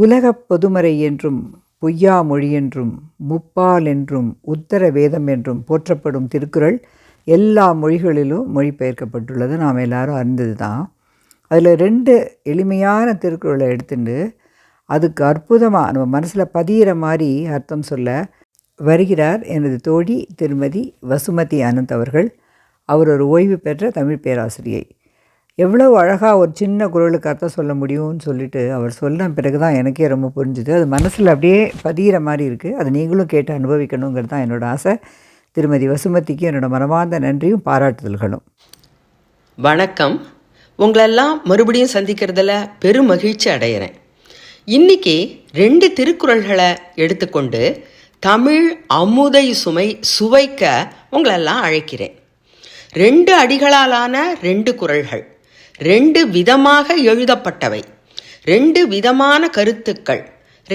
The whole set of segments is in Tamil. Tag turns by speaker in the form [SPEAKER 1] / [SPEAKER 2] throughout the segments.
[SPEAKER 1] உலகப் பொதுமறை என்றும் பொய்யாமொழி என்றும் முப்பால் என்றும் உத்தர வேதம் என்றும் போற்றப்படும் திருக்குறள் எல்லா மொழிகளிலும் மொழிபெயர்க்கப்பட்டுள்ளது நாம் எல்லாரும் அறிந்தது தான் அதில் ரெண்டு எளிமையான திருக்குறளை எடுத்துட்டு அதுக்கு அற்புதமாக நம்ம மனசில் பதிகிற மாதிரி அர்த்தம் சொல்ல வருகிறார் எனது தோழி திருமதி வசுமதி அனந்த் அவர்கள் அவர் ஒரு ஓய்வு பெற்ற தமிழ் பேராசிரியை எவ்வளோ அழகாக ஒரு சின்ன குரலுக்கு அர்த்தம் சொல்ல முடியும்னு சொல்லிட்டு அவர் சொன்ன பிறகு தான் எனக்கே ரொம்ப புரிஞ்சுது அது மனசில் அப்படியே பதிகிற மாதிரி இருக்குது அது நீங்களும் கேட்டு அனுபவிக்கணுங்கிறது தான் என்னோடய ஆசை திருமதி வசுமதிக்கு என்னோடய மனமார்ந்த நன்றியும் பாராட்டுதல்களும்
[SPEAKER 2] வணக்கம் உங்களெல்லாம் மறுபடியும் சந்திக்கிறதுல பெரும் மகிழ்ச்சி அடையிறேன் இன்னைக்கு ரெண்டு திருக்குறள்களை எடுத்துக்கொண்டு தமிழ் அமுதை சுமை சுவைக்க உங்களெல்லாம் அழைக்கிறேன் ரெண்டு அடிகளாலான ரெண்டு குரல்கள் ரெண்டு விதமாக எழுதப்பட்டவை ரெண்டு விதமான கருத்துக்கள்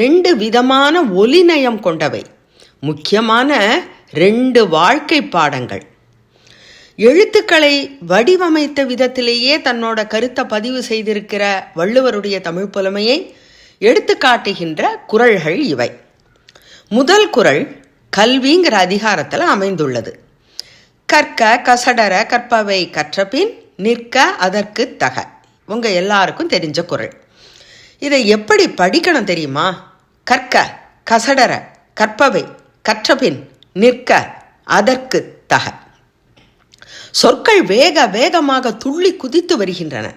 [SPEAKER 2] ரெண்டு விதமான ஒலிநயம் கொண்டவை முக்கியமான ரெண்டு வாழ்க்கை பாடங்கள் எழுத்துக்களை வடிவமைத்த விதத்திலேயே தன்னோட கருத்தை பதிவு செய்திருக்கிற வள்ளுவருடைய தமிழ் புலமையை எடுத்துக்காட்டுகின்ற குரல்கள் இவை முதல் குரல் கல்விங்கிற அதிகாரத்தில் அமைந்துள்ளது கற்க கசடர கற்பவை கற்றபின் நிற்க அதற்கு தக உங்கள் எல்லாருக்கும் தெரிஞ்ச குரல் இதை எப்படி படிக்கணும் தெரியுமா கற்க கசடர கற்பவை கற்றபின் நிற்க அதற்கு தக சொற்கள் வேக வேகமாக துள்ளி குதித்து வருகின்றன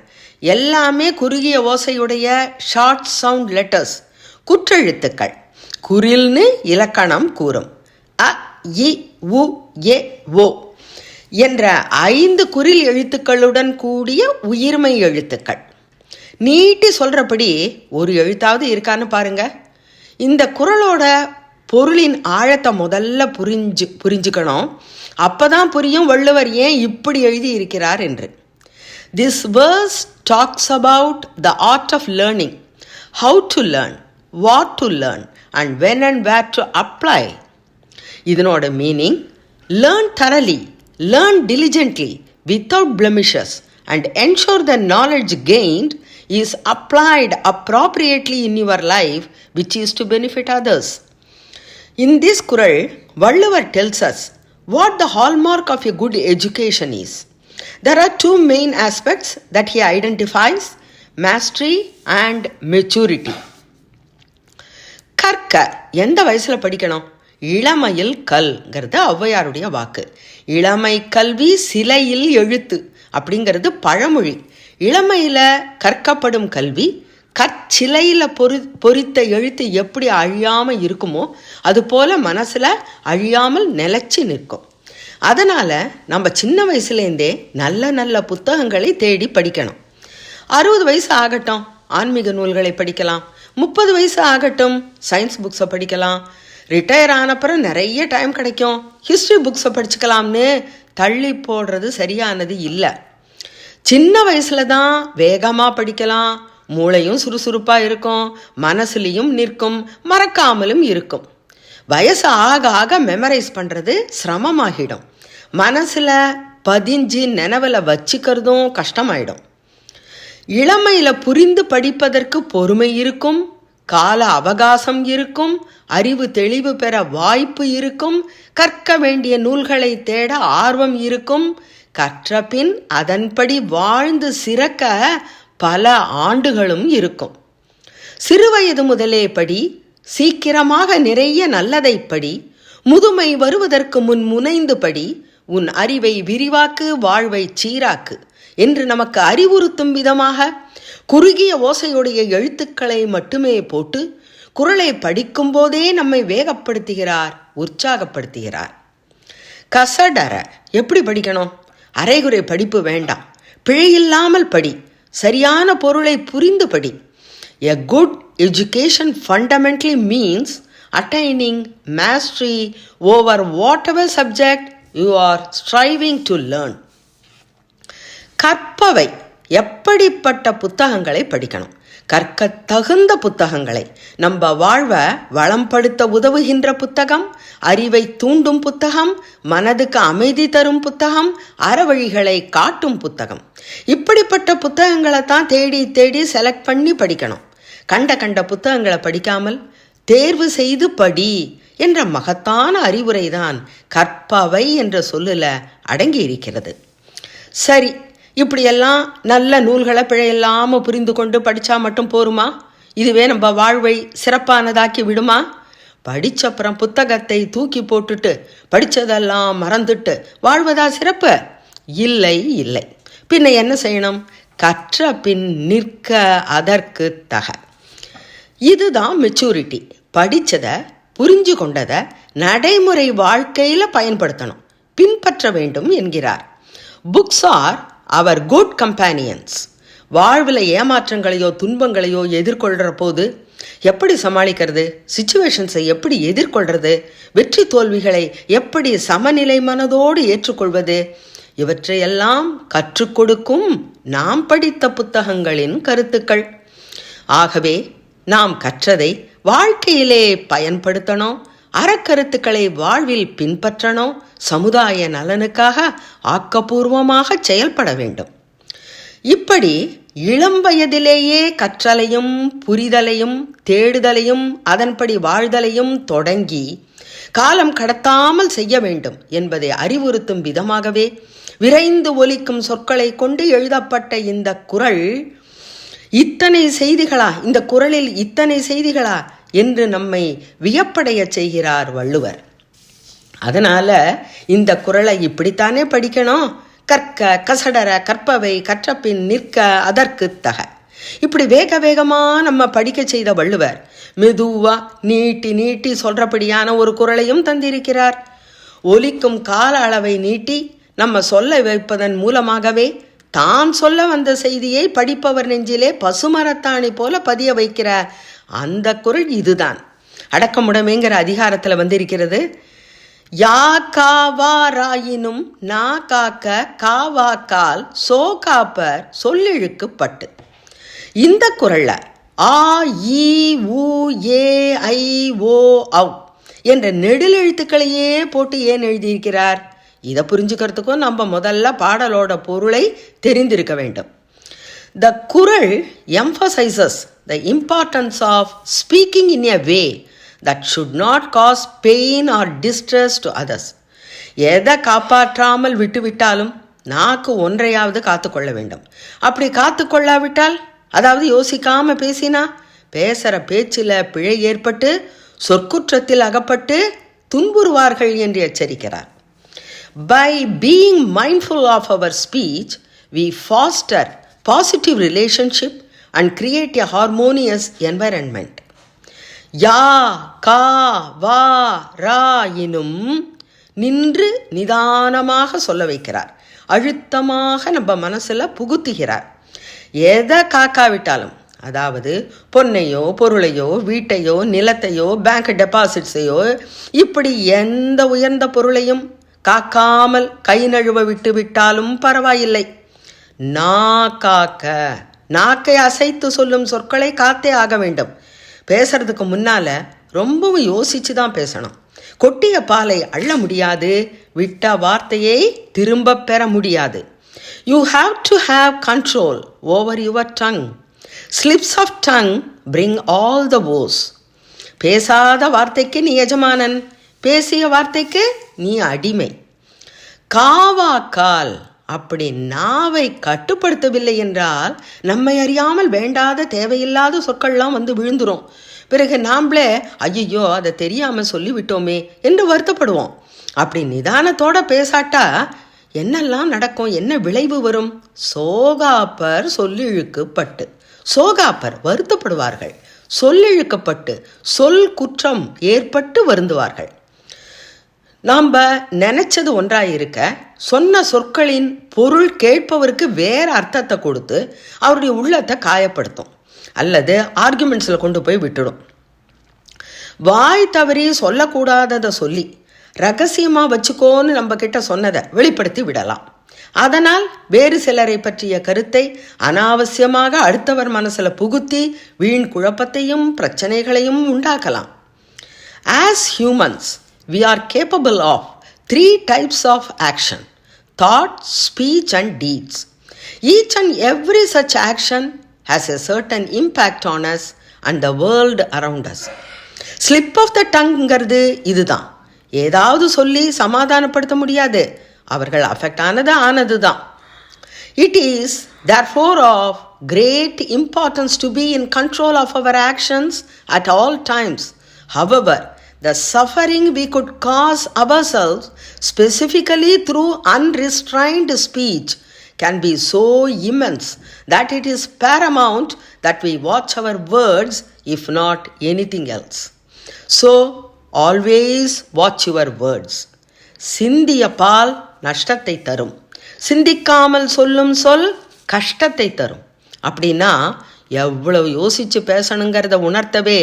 [SPEAKER 2] எல்லாமே குறுகிய ஓசையுடைய ஷார்ட் சவுண்ட் லெட்டர்ஸ் குற்றெழுத்துக்கள் குரில்னு இலக்கணம் கூறும் அ இ உ ஏ ஓ என்ற ஐந்து குறில் எழுத்துக்களுடன் கூடிய உயிர்மை எழுத்துக்கள் நீட்டி சொல்கிறபடி ஒரு எழுத்தாவது இருக்கான்னு பாருங்க இந்த குரலோட பொருளின் ஆழத்தை முதல்ல புரிஞ்சு புரிஞ்சுக்கணும் அப்போ தான் புரியும் வள்ளுவர் ஏன் இப்படி எழுதி இருக்கிறார் என்று this verse talks about the art of learning how to learn what to learn and when and where to apply இதனோட meaning learn thoroughly Learn diligently without blemishes and ensure the knowledge gained is applied appropriately in your life, which is to benefit others. In this Kural, Valluvar tells us what the hallmark of a good education is. There are two main aspects that he identifies mastery and maturity. கற்க எந்த வயசில் படிக்கணும் இளமையில் கல்ங்கிறது ஔவையாருடைய வாக்கு இளமை கல்வி சிலையில் எழுத்து அப்படிங்கிறது பழமொழி இளமையில் கற்கப்படும் கல்வி கற்சிலையில் பொறி பொறித்த எழுத்து எப்படி அழியாமல் இருக்குமோ அது போல் மனசில் அழியாமல் நிலச்சி நிற்கும் அதனால் நம்ம சின்ன வயசுலேருந்தே நல்ல நல்ல புத்தகங்களை தேடி படிக்கணும் அறுபது வயசு ஆகட்டும் ஆன்மீக நூல்களை படிக்கலாம் முப்பது வயசு ஆகட்டும் சயின்ஸ் புக்ஸை படிக்கலாம் ரிட்டையர் ஆனப்புறம் நிறைய டைம் கிடைக்கும் ஹிஸ்ட்ரி புக்ஸை படிச்சுக்கலாம்னு தள்ளி போடுறது சரியானது இல்லை சின்ன வயசில் தான் வேகமாக படிக்கலாம் மூளையும் சுறுசுறுப்பாக இருக்கும் மனசுலையும் நிற்கும் மறக்காமலும் இருக்கும் வயசு ஆக ஆக மெமரைஸ் பண்ணுறது சிரமமாகிடும் மனசில் பதிஞ்சு நினைவில் வச்சுக்கிறதும் கஷ்டமாயிடும் இளமையில் புரிந்து படிப்பதற்கு பொறுமை இருக்கும் கால அவகாசம் இருக்கும் அறிவு தெளிவு பெற வாய்ப்பு இருக்கும் கற்க வேண்டிய நூல்களை தேட ஆர்வம் இருக்கும் கற்றபின் அதன்படி வாழ்ந்து சிறக்க பல ஆண்டுகளும் இருக்கும் சிறுவயது முதலே படி சீக்கிரமாக நிறைய நல்லதை படி முதுமை வருவதற்கு முன் முனைந்து படி உன் அறிவை விரிவாக்கு வாழ்வை சீராக்கு என்று நமக்கு அறிவுறுத்தும் விதமாக குறுகிய ஓசையுடைய எழுத்துக்களை மட்டுமே போட்டு குரலை படிக்கும்போதே நம்மை வேகப்படுத்துகிறார் உற்சாகப்படுத்துகிறார் கசடர எப்படி படிக்கணும் அரைகுறை படிப்பு வேண்டாம் பிழையில்லாமல் படி சரியான பொருளை புரிந்து படி a good education fundamentally means attaining mastery over whatever subject you are striving to learn கற்பவை எப்படிப்பட்ட புத்தகங்களை படிக்கணும் கற்க தகுந்த புத்தகங்களை நம்ம வாழ்வை வளம்படுத்த உதவுகின்ற புத்தகம் அறிவை தூண்டும் புத்தகம் மனதுக்கு அமைதி தரும் புத்தகம் அறவழிகளை காட்டும் புத்தகம் இப்படிப்பட்ட புத்தகங்களை தான் தேடி தேடி செலக்ட் பண்ணி படிக்கணும் கண்ட கண்ட புத்தகங்களை படிக்காமல் தேர்வு செய்து படி என்ற மகத்தான அறிவுரைதான் கற்பவை என்ற சொல்லில் அடங்கி இருக்கிறது சரி இப்படியெல்லாம் நல்ல நூல்களை பிழையில்லாமல் புரிந்து கொண்டு படித்தா மட்டும் போருமா இதுவே நம்ம வாழ்வை சிறப்பானதாக்கி விடுமா படித்தப்புறம் புத்தகத்தை தூக்கி போட்டுட்டு படித்ததெல்லாம் மறந்துட்டு வாழ்வதா சிறப்பு இல்லை இல்லை பின்ன என்ன செய்யணும் கற்ற பின் நிற்க அதற்கு தக இதுதான் மெச்சூரிட்டி படித்ததை புரிஞ்சு கொண்டதை நடைமுறை வாழ்க்கையில் பயன்படுத்தணும் பின்பற்ற வேண்டும் என்கிறார் books are our good companions வாழ்வில் ஏமாற்றங்களையோ துன்பங்களையோ எதிர்கொள்கிற போது எப்படி சமாளிக்கிறது சுச்சுவேஷன்ஸை எப்படி எதிர்கொள்கிறது வெற்றி தோல்விகளை எப்படி சமநிலை மனதோடு ஏற்றுக்கொள்வது இவற்றையெல்லாம் கற்றுக் கொடுக்கும் நாம் படித்த புத்தகங்களின் கருத்துக்கள் ஆகவே நாம் கற்றதை வாழ்க்கையிலே பயன்படுத்தணும் அறக்கருத்துக்களை வாழ்வில் பின்பற்றணும் சமுதாய நலனுக்காக ஆக்கப்பூர்வமாக செயல்பட வேண்டும் இப்படி இளம் வயதிலேயே கற்றலையும் புரிதலையும் தேடுதலையும் அதன்படி வாழ்தலையும் தொடங்கி காலம் கடத்தாமல் செய்ய வேண்டும் என்பதை அறிவுறுத்தும் விதமாகவே விரைந்து ஒலிக்கும் சொற்களை கொண்டு எழுதப்பட்ட இந்த குரல் இத்தனை செய்திகளா இந்த குரலில் இத்தனை செய்திகளா என்று நம்மை வியப்படைய செய்கிறார் வள்ளுவர் அதனால் இந்த குரலை இப்படித்தானே படிக்கணும் கற்க கசடர கற்பவை கற்றப்பின் நிற்க அதற்கு தக இப்படி வேக வேகமாக நம்ம படிக்க செய்த வள்ளுவர் மெதுவா நீட்டி நீட்டி சொல்றபடியான ஒரு குரலையும் தந்திருக்கிறார் ஒலிக்கும் கால அளவை நீட்டி நம்ம சொல்ல வைப்பதன் மூலமாகவே தான் சொல்ல வந்த செய்தியை படிப்பவர் நெஞ்சிலே பசுமரத்தாணி போல பதிய வைக்கிற அந்த குரல் இதுதான் அடக்கமுடமேங்கிற அதிகாரத்தில் வந்து இருக்கிறது யா காவாராயினும் நா காக்க காவாக்கால் சோ காப்பர் சொல்லிழுக்கு பட்டு இந்த குரலில் ஆ இ உ ஏ ஐ ஓ அவ் என்ற நெடுலெழுத்துக்களையே போட்டு ஏன் எழுதியிருக்கிறார் இதை புரிஞ்சுக்கிறதுக்கும் நம்ம முதல்ல பாடலோட பொருளை தெரிந்திருக்க வேண்டும் the Kural emphasizes the importance of speaking in a way that should not cause pain or distress to others எதை காப்பாற்றாமல் விட்டுவிட்டாலும் நாக்கு ஒன்றையாவது காத்துக்கொள்ள வேண்டும் அப்படி காத்துக்கொள்ளாவிட்டால் அதாவது யோசிக்காம பேசினா பேசுகிற பேச்சில் பிழை ஏற்பட்டு சொற்குற்றத்தில் அகப்பட்டு துன்புறுவார்கள் என்று எச்சரிக்கிறார் by being mindful of our speech we foster positive relationship and create a harmonious environment யா கா வா ரா எனும் நின்று நிதானமாக சொல்ல வைக்கிறார் அழுத்தமாக நம்ம மனசில் புகுத்துகிறார் எதை காக்காவிட்டாலும் அதாவது பொன்னையோ பொருளையோ வீட்டையோ நிலத்தையோ பேங்க் டெபாசிட்ஸையோ இப்படி எந்த உயர்ந்த பொருளையும் காக்காமல் கை நழுவ விட்டு விட்டாலும் பரவாயில்லை நா காக்க நாக்கை அசைத்து சொல்லும் சொற்களை காத்தே ஆக வேண்டும் பேசுறதுக்கு முன்னால் ரொம்பவும் யோசித்து தான் பேசணும் கொட்டிய பாலை அள்ள முடியாது விட்ட வார்த்தையை திரும்ப பெற முடியாது you have to have control over your tongue slips of tongue bring all the woes பேசாத வார்த்தைக்கு நீ எஜமானன் பேசிய வார்த்தைக்கு நீ அடிமை காவா கால் அப்படி நாவை கட்டுப்படுத்தவில்லை என்றால் நம்மை அறியாமல் வேண்டாத தேவையில்லாத சொற்கள்லாம் வந்து விழுந்துரும் பிறகு நாம்ளே ஐயையோ அதை தெரியாமல் சொல்லிவிட்டோமே என்று வருத்தப்படுவோம் அப்படி நிதானத்தோட பேசாட்டா என்னெல்லாம் நடக்கும் என்ன விளைவு வரும் சோகாப்பர் சொல்லிழுக்கப்பட்டு சோகாப்பர் வருத்தப்படுவார்கள் சொல்லிழுக்கப்பட்டு சொல் குற்றம் ஏற்பட்டு வருந்துவார்கள் நாம் நினச்சது ஒன்றாக இருக்க சொன்ன சொற்களின் பொருள் கேட்பவருக்கு வேறு அர்த்தத்தை கொடுத்து அவருடைய உள்ளத்தை காயப்படுத்தும் அல்லது ஆர்குமெண்ட்ஸில் கொண்டு போய் விட்டுடும் வாய் தவறி சொல்லக்கூடாததை சொல்லி ரகசியமாக வச்சுக்கோன்னு நம்ம கிட்ட சொன்னதை வெளிப்படுத்தி விடலாம் அதனால் வேறு சிலரை பற்றிய கருத்தை அனாவசியமாக அடுத்தவர் மனசில் புகுத்தி வீண் குழப்பத்தையும் பிரச்சனைகளையும் உண்டாக்கலாம் as humans we are capable of three types of action thought, speech, and deeds. Each and every such action has a certain impact on us and the world around us. Slip of the டங்குங்கிறது இதுதான் ஏதாவது சொல்லி சமாதானப்படுத்த முடியாது அவர்கள் அஃபெக்ட் ஆனது ஆனது தான் it is therefore of great importance to be in control of our actions at all times however the suffering we could cause ourselves, specifically through unrestrained speech, can be so immense that it is paramount that we watch our words, if not anything else. So, always watch your words. சிந்திய பால் நஷ்டத்தை தரும் சிந்திக்காமல் சொல்லும் சொல் கஷ்டத்தை தரும் அப்படின்னா எவ்வளவு யோசித்து பேசணுங்கிறத உணர்த்தவே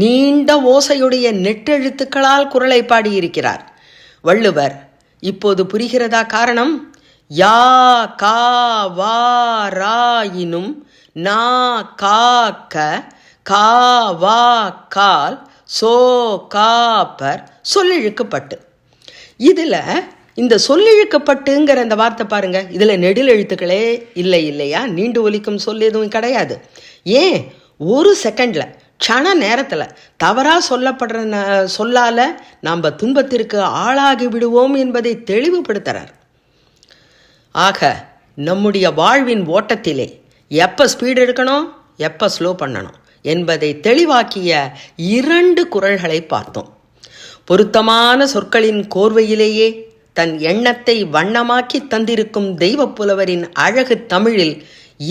[SPEAKER 2] நீண்ட ஓசையுடைய நெட்டெழுத்துக்களால் குரலை பாடியிருக்கிறார் வள்ளுவர் இப்போது புரிகிறதா காரணம் யா கா வா ராயினும் நா காக்க கா வா கால் சோ காப்பர் சொல்லிழுக்கப்பட்டு இதில் இந்த சொல்லிழுக்கப்பட்டுங்கிற அந்த வார்த்தை பாருங்க இதில் நெடில் எழுத்துக்களே இல்லை இல்லையா நீண்டு ஒலிக்கும் சொல் எதுவும் கிடையாது ஏன் ஒரு செகண்டில் க்ஷண நேரத்தில் தவறாக சொல்லப்படுற சொல்லால் நாம் துன்பத்திற்கு ஆளாகி விடுவோம் என்பதை தெளிவுபடுத்துகிறார் ஆக நம்முடைய வாழ்வின் ஓட்டத்திலே எப்போ ஸ்பீடு எடுக்கணும் எப்போ ஸ்லோ பண்ணணும் என்பதை தெளிவாக்கிய இரண்டு குரல்களை பார்த்தோம் பொருத்தமான சொற்களின் கோர்வையிலேயே தன் எண்ணத்தை வண்ணமாக்கி தந்திருக்கும் தெய்வப்புலவரின் அழகு தமிழில்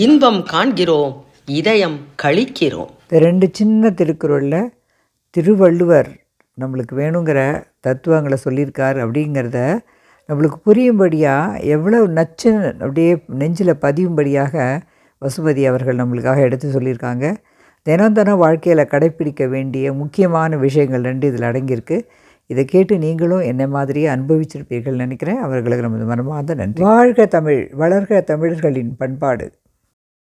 [SPEAKER 2] இன்பம் காண்கிறோம் இதயம் கழிக்கிறோம்
[SPEAKER 1] ரெண்டு சின்ன திருக்குறளில் திருவள்ளுவர் நம்மளுக்கு வேணுங்கிற தத்துவங்களை சொல்லியிருக்கார் அப்படிங்கிறத நம்மளுக்கு புரியும்படியாக எவ்வளோ நச்சு அப்படியே நெஞ்சில் பதியும்படியாக வசுபதி அவர்கள் நம்மளுக்காக எடுத்து சொல்லியிருக்காங்க தினம் தினம் வாழ்க்கையில் கடைப்பிடிக்க வேண்டிய முக்கியமான விஷயங்கள் ரெண்டு இதில் அடங்கியிருக்கு இதை கேட்டு நீங்களும் என்ன மாதிரியே அனுபவிச்சிருப்பீர்கள் நினைக்கிறேன் அவர்களுக்கு நமது மனமார்ந்த நன்றி வாழ்க தமிழ் வளர்க தமிழர்களின் பண்பாடு